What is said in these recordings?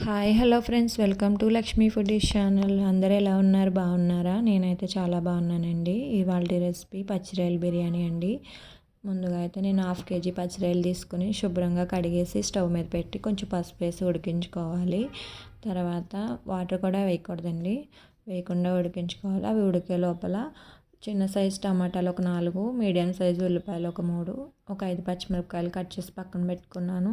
Hi hello friends welcome to Lakshmi foodies channel అందరూ ఎలా ఉన్నారు? బాగున్నారా? నేనైతే చాలా బాగున్నానండి. ఇవాళ రెసిపీ పచ్చిరాయలు బిర్యానీ అండి. ముందుగా అయితే నేను హాఫ్ కేజీ పచ్చిరాయలు తీసుకుని శుభ్రంగా కడిగేసి స్టవ్ మీద పెట్టి కొంచెం పసుపు వేసి ఉడికించుకోవాలి. తర్వాత వాటర్ కూడా వేయకూడదండి. వేయకుండా ఉడికించుకోవాలి. అవి ఉడికే లోపల చిన్న సైజు టమాటాలు ఒక నాలుగు మీడియం సైజు ఉల్లిపాయలు ఒక మూడు ఒక ఐదు పచ్చిమిరపకాయలు కట్ చేసి పక్కన పెట్టుకున్నాను.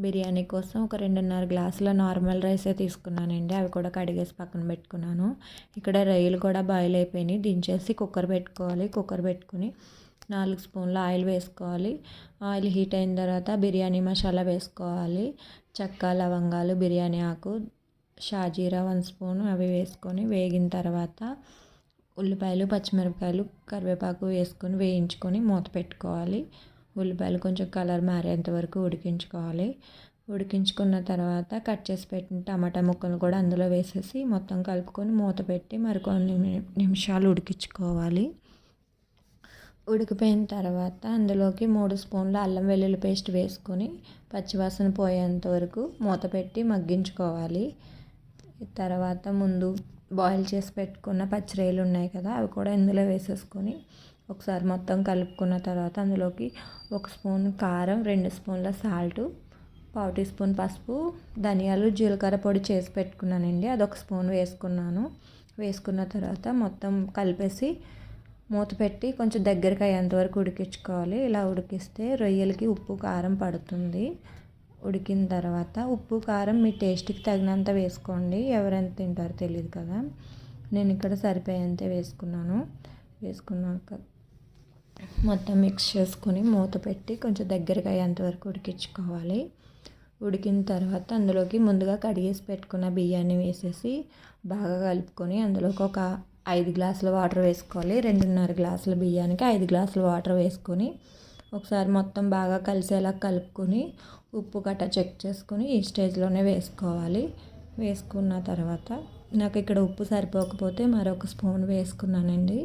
బిర్యానీ కోసం ఒక రెండున్నర గ్లాసుల నార్మల్ రైసే తీసుకున్నానండి అవి కూడా కడిగేసి పక్కన పెట్టుకున్నాను. ఇక్కడ రొయ్యలు కూడా బాయిల్ అయిపోయినాయి దించేసి కుక్కర్ పెట్టుకోవాలి. కుక్కర్ పెట్టుకుని నాలుగు స్పూన్ల ఆయిల్ వేసుకోవాలి. ఆయిల్ హీట్ అయిన తర్వాత బిర్యానీ మసాలా వేసుకోవాలి. చెక్క లవంగాలు బిర్యానీ ఆకు షాజీరా వన్ స్పూన్ అవి వేసుకొని వేగిన తర్వాత ఉల్లిపాయలు పచ్చిమిరపకాయలు కరివేపాకు వేసుకొని వేయించుకొని మూత పెట్టుకోవాలి. ఉల్లిపాయలు కొంచెం కలర్ మారేంత వరకు ఉడికించుకోవాలి. ఉడికించుకున్న తర్వాత కట్ చేసి పెట్టిన టమాటా ముక్కలు కూడా అందులో వేసేసి మొత్తం కలుపుకొని మూత పెట్టి మరికొన్ని నిమిషాలు ఉడికించుకోవాలి. ఉడికిపోయిన తర్వాత అందులోకి మూడు స్పూన్ల అల్లం వెల్లుల్లి పేస్ట్ వేసుకొని పచ్చివాసన పోయేంత వరకు మూత పెట్టి మగ్గించుకోవాలి. తర్వాత ముందు బాయిల్ చేసి పెట్టుకున్న పచ్చిరేలు ఉన్నాయి కదా అవి కూడా ఇందులో వేసేసుకొని ఒకసారి మొత్తం కలుపుకున్న తర్వాత అందులోకి ఒక స్పూన్ కారం రెండు స్పూన్ల సాల్ట్ పావు టీ స్పూన్ పసుపు ధనియాలు జీలకర్ర పొడి చేసి పెట్టుకున్నానండి. అదొక స్పూన్ వేసుకున్నాను. వేసుకున్న తర్వాత మొత్తం కలిపేసి మూత పెట్టి కొంచెం దగ్గరికి అయ్యేంత వరకు ఉడికించుకోవాలి. ఇలా ఉడికిస్తే రొయ్యలకి ఉప్పు కారం పడుతుంది. ఉడికిన తర్వాత ఉప్పు కారం మీ టేస్ట్కి తగినంత వేసుకోండి. ఎవరెంత తింటారో తెలియదు కదా. నేను ఇక్కడ సరిపోయేంత వేసుకున్నాను. వేసుకున్నాక మొత్తం మిక్స్ చేసుకొని మూత పెట్టి కొంచెం దగ్గరగా అయ్యేంత వరకు ఉడికించుకోవాలి. ఉడికిన తర్వాత అందులోకి ముందుగా కడిగేసి పెట్టుకున్న బియ్యాన్ని వేసేసి బాగా కలుపుకొని అందులోకి ఒక ఐదు గ్లాసుల వాటర్ వేసుకోవాలి. రెండున్నర గ్లాసుల బియ్యానికి ఐదు గ్లాసుల వాటర్ వేసుకొని ఒకసారి మొత్తం బాగా కలిసేలా కలుపుకొని ఉప్పు గట్ట చెక్ చేసుకొని ఈ స్టేజ్లోనే వేసుకోవాలి. వేసుకున్న తర్వాత నాకు ఇక్కడ ఉప్పు సరిపోకపోతే మరొక స్పూన్ వేసుకున్నానండి.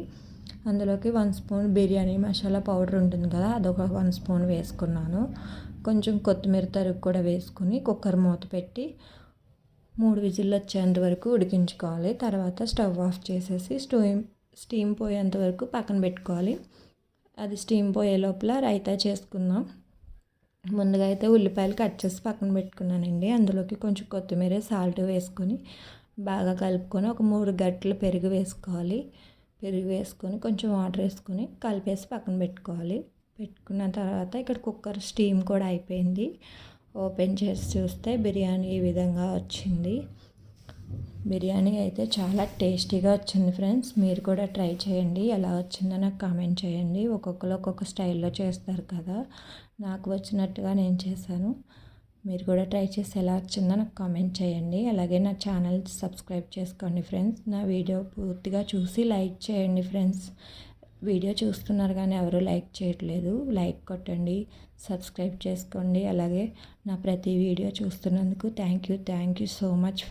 అందులోకి one spoon biryani masala powder ఉంటుంది కదా అదొక వన్ స్పూన్ వేసుకున్నాను. కొంచెం కొత్తిమీర తరుగు కూడా వేసుకుని కుక్కర్ మూత పెట్టి మూడు విజిల్లు వచ్చేంత వరకు ఉడికించుకోవాలి. తర్వాత స్టవ్ ఆఫ్ చేసేసి స్టోమ్ స్టీమ్ పోయేంత వరకు పక్కన పెట్టుకోవాలి. అది స్టీమ్ పోయే లోపల రైతా చేసుకుందాం. ముందుగా అయితే ఉల్లిపాయలు కట్ చేసి పక్కన పెట్టుకున్నానండి. అందులోకి కొంచెం కొత్తిమీర సాల్ట్ వేసుకొని బాగా కలుపుకొని ఒక మూడు గట్లు పెరుగు వేసుకోవాలి. పెరుగు వేసుకొని కొంచెం వాటర్ వేసుకొని కలిపేసి పక్కన పెట్టుకోవాలి. పెట్టుకున్న తర్వాత ఇక్కడ కుక్కర్ స్టీమ్ కూడా అయిపోయింది. ఓపెన్ చేసి చూస్తే బిర్యానీ ఈ విధంగా వచ్చింది. బిర్యానీ అయితే చాలా టేస్టీగా వచ్చింది ఫ్రెండ్స్. మీరు కూడా ట్రై చేయండి. ఎలా వచ్చిందో నాకు కామెంట్ చేయండి. ఒక్కొక్కరు ఒక్కొక్క స్టైల్లో చేస్తారు కదా. నాకు వచ్చినట్టుగా నేను చేశాను. మీరు కూడా ట్రై చేసి ఎలా వచ్చిందో నాకు కామెంట్ చేయండి. అలాగే నా ఛానల్ సబ్స్క్రైబ్ చేసుకోండి ఫ్రెండ్స్. నా వీడియో పూర్తిగా చూసి లైక్ చేయండి ఫ్రెండ్స్. వీడియో చూస్తున్నారు కానీ ఎవరు లైక్ చేయట్లేదు. లైక్ కొట్టండి. సబ్స్క్రైబ్ చేసుకోండి. అలాగే నా ప్రతి video చూస్తున్నందుకు thank you. Thank you so much